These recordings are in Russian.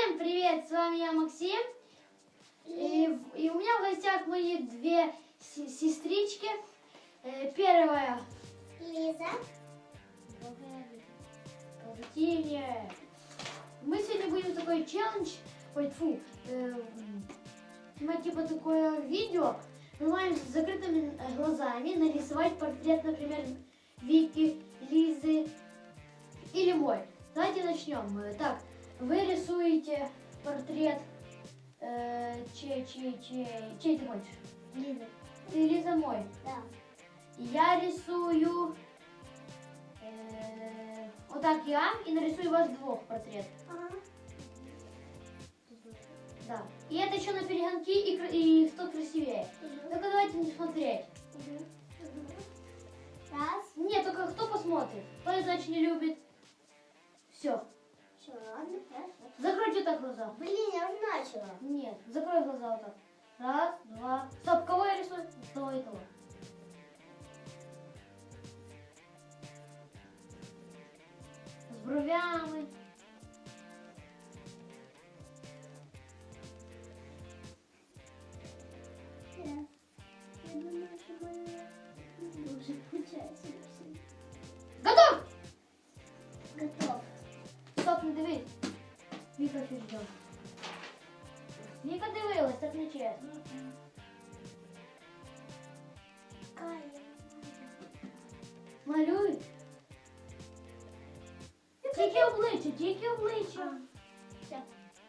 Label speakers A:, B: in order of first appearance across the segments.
A: Всем привет, с вами я Максим. И, и у меня в гостях мои две се- сестрички. Э, Первая
B: Лиза.
A: Паутине. Мы сегодня будем такой челлендж, ой, фу, э, снимать типа такое видео. Мы маем с закрытыми э, глазами нарисовать портрет, например, Вики, Лизы или мой. Давайте начнем. Э, Так, вы рисуете портрет э, чей, чей, чей, чей ты хочешь?
B: Лиза.
A: Ты Лиза мой.
B: Да.
A: Я рисую э, вот так я и нарисую вас двух портрет.
B: Ага.
A: Да. И это еще на перегонки и, и кто красивее. Только давайте не смотреть.
B: Раз.
A: Нет, только кто посмотрит. Кто значит не любит. Все.
B: Все, ладно, хорошо.
A: Закройте так глаза.
B: Блин, я уже начала.
A: Нет, закрой глаза вот так. Раз, два. Стоп, кого я рисую? Того и того. С бровями. не дивись. Віка ще ждем. Віка дивилась, так не чесно.
B: Кая.
A: Малюй. Тільки обличчя, тільки обличчя.
B: Все.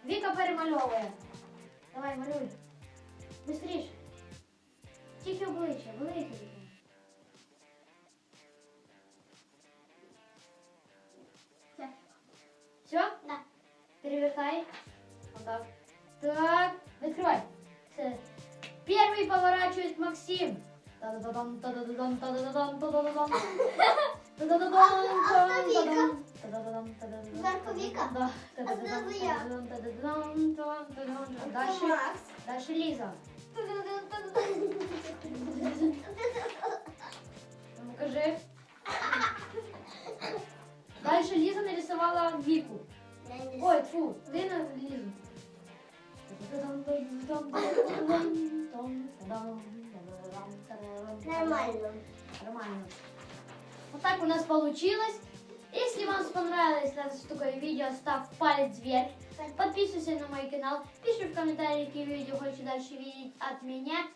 A: Віка перемальовує. Давай, малюй. Быстріш. Тільки обличчя, велике.
B: Все? Да.
A: Перевертай. Вот так. Так, открывай. Все. Первый поворачивает Максим. Та-да-да-дам, та-да-да-дам? Да.
B: Я.
A: Дальше, Лиза. Вику. Ой, фу, ты на Лизу.
B: Нормально.
A: Нормально. Вот так у нас получилось. Если вам понравилось наше такое видео, ставь палец вверх. Подписывайся на мой канал. Пиши в комментариях, какие видео хочешь дальше видеть от меня.